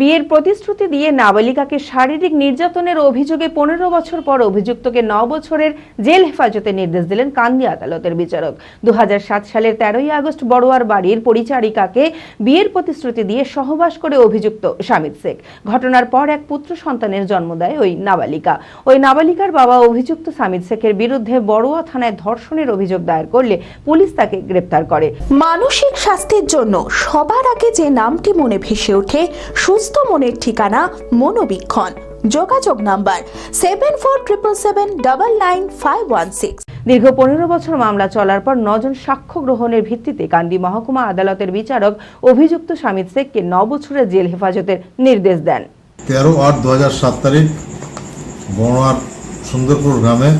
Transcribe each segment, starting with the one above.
বিয়ের প্রতিশ্রুতি দিয়ে নাবালিকাকে শারীরিক নির্যাতনের অভিযোগে পনেরো বছর পর অভিযুক্তকে ন বছরের জেল হেফাজতে নির্দেশ দিলেন কান্দি আদালতের বিচারক। দু সালের তেরোই আগস্ট বড়ুয়ার বাড়ির পরিচারিকাকে বিয়ের প্রতিশ্রুতি দিয়ে সহবাস করে অভিযুক্ত শামিদ শেখ। ঘটনার পর এক পুত্র সন্তানের জন্ম দেয় ওই নাবালিকা। ওই নাবালিকার বাবা অভিযুক্ত সামিদ শেখের বিরুদ্ধে বড়ুয়া থানায় ধর্ষণের অভিযোগ দায়ের করলে পুলিশ তাকে গ্রেপ্তার করে। মানসিক স্বাস্থ্যের জন্য সবার আগে যে নামটি মনে ভেসে ওঠে, সুস্থ মনের ঠিকানা মনোবীক্ষণ। যোগাযোগ number seven four triple seven double nine five one six দীর্ঘ পনেরো বছর মামলা চলার পর নজন সাক্ষ্য গ্রহণের ভিত্তিতে কান্দি মহকুমা আদালতের বিচারক অভিযুক্ত শামিদ শেখকে ন বছরের জেল হেফাজতের নির্দেশ দেন। তেরো আট দু হাজার সাত তারিখ বড়োয়ার সুন্দরপুর গ্রামে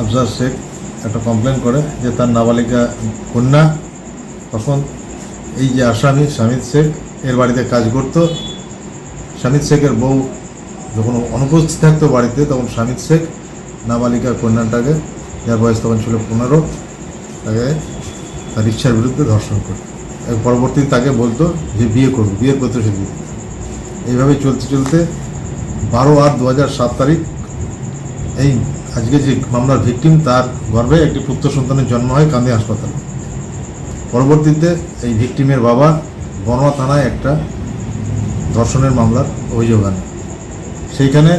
আফজার শেখ একটা কমপ্লেন করে যে তার নাবালিকা কন্যা। তখন এই যে আসামি শামিদ শেখ এর বাড়িতে কাজ করত। শামিদ শেখের বউ যখন অনুপস্থিত থাকতো বাড়িতে, তখন শামিদ শেখ নাবালিকা কন্যাটাকে, যার বয়স তখন ছিল পনেরো, তাকে তার ইচ্ছার বিরুদ্ধে ধর্ষণ করে এর পরবর্তীতে তাকে বলতো যে বিয়ে করব, বিয়ের প্রতিশ্রুতি দিতে। এইভাবে চলতে চলতে বারো আট দু হাজার সাত তারিখ, এই আজকে যে মামলার ভিকটিম, তার গর্ভে একটি পুত্র সন্তানের জন্ম হয় কান্দি হাসপাতালে। পরবর্তীতে এই ভিকটিমের বাবা বনয়া থানায় একটা ধর্ষণের মামলার অভিযোগ আনে। সেইখানে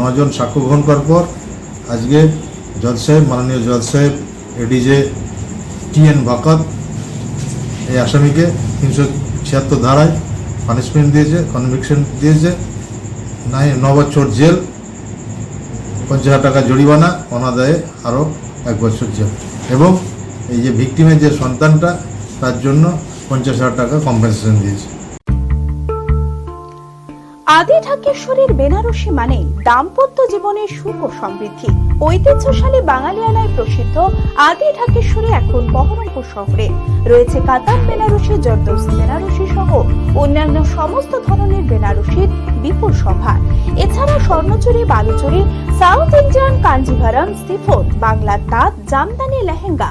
নজন সাক্ষ্য গ্রহণ করার পর আজকে জজ সাহেব, মাননীয় জজ সাহেব এডিজে টি এন ভাকাত এই আসামিকে তিনশো ছিয়াত্তর ধারায় পানিশমেন্ট দিয়েছে কনভিকশন দিয়েছে, নাই ন বছর জেল, পঞ্চাশ হাজার টাকা জরিমানা, অনাদায়ে আরও এক বছর জেল। এবং এই যে ভিকটিমের যে সন্তানটা, তার জন্য পঞ্চাশ হাজার টাকা কম্পেনসেশন দিয়েছে। আদি ঢাকেশ্বরীর বেনারসি মানে দাম্পত্য জীবনের সুখ ও সমৃদ্ধি। ঐতিহ্যশালী বাঙালিয়ানায় প্রসিদ্ধ আদি ঢাকেশ্বরী এখন বহরমপুর শহরে। রয়েছে কাতার বেনারসি জর্দৌসি বেনারসি সহ অন্যান্য সমস্ত ধরনের বেনারসির বিপুল সম্ভার এছাড়া Swarnachuri, Baluchari, south Indian, Kanjivaram chiffon বাংলার তাঁত, জামদানি, লেহেঙ্গা